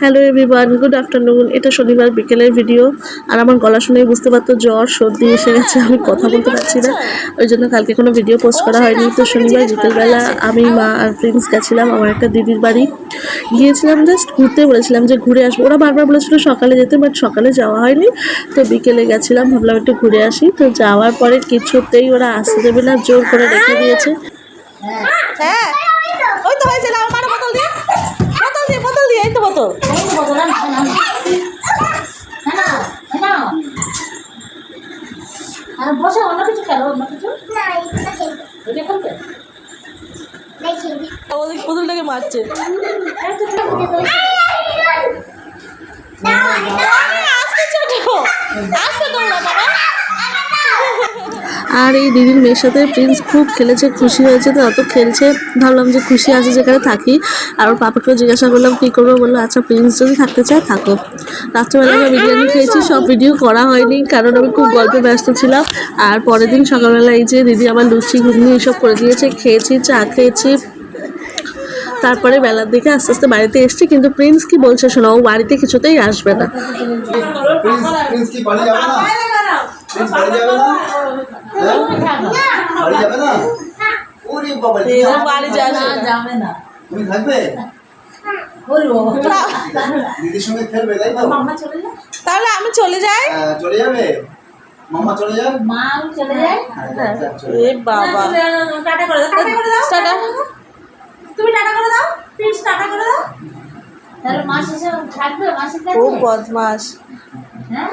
Hello everyone, good afternoon. এটা শনিবার বিকেলের ভিডিও। আর আমার গলা শুনেই বুঝতে পারতো জ্বর, সর্দি এসে গেছে, আমি কথা বলতে পারছি না। ওই জন্য কালকে কোনো ভিডিও পোস্ট করা হয়নি। তো শনিবার বিকেলবেলা আমি, মা আর প্রিন্স গেছিলাম আমার একটা দিদির বাড়ি। গিয়েছিলাম জাস্ট ঘুরতে বলেছিলাম যে ঘুরে আসব। ওরা বারবার বলেছিল সকালে যেতে বাট সকালে যাওয়া হয়নি। তো বিকেলে গেছিলাম, ভাবলাম একটু ঘুরে আসি। তো যাওয়ার পরে কিছুতেই ওরা আসতে দেবে না, জোর করে রেখে দিয়েছে। হ্যাঁ। ওই তো আর বসে অন্য কিছু খেলো অন্য কিছু এটা খেলবে পুতুলটাকে মারছে আসতে ছোট আর এই দিদির মেয়ের সাথে প্রিন্স খুব খেলেছে, খুশি হয়েছে, তো অত খেলছে। ভাবলাম যে খুশি আছে যেখানে থাকি। আর ওর পাপাকেও জিজ্ঞাসা করলাম, কী করব? বলল আচ্ছা প্রিন্স যদি থাকতে চায়, থাকো। রাত্রেবেলা আমরা বিরিয়ানি খেয়েছি, সব ভিডিও করা হয়নি, কারণ আমি খুব গল্পে ব্যস্ত ছিলাম। আর পরের দিন সকালবেলা এই যে দিদি আমার লুচি, ঘুগনি এসব করে দিয়েছে, খেয়েছি, চা খেয়েছি। তারপরে বেলার দিকে আস্তে আস্তে বাড়িতে এসছি, কিন্তু প্রিন্স কি বলছে শোনা, ও বাড়িতে কিছুতেই আসবে না? প্রিন্স বাড়ি যাবে না? বাড়ি যাবে না? হ্যাঁ? বাড়ি যাবে না ওরে বাবা বাড়ি যাবে না। তুমি থাকবে? দিদির সঙ্গে খেলবে তাই তো? মামা চলে যায়? তাহলে আমি চলে যাই? হ্যাঁ, চলে যাবে। মামা চলে মা চলে যায় হ্যাঁ, এ বাবা। টাটা করে দাও। টাটা করে দাও। টাটা। তুমি টাটা করে দাও। প্লিজ টাটা করে দাও। তাহলে মাস এসে থাকবে বদমাস হ্যাঁ?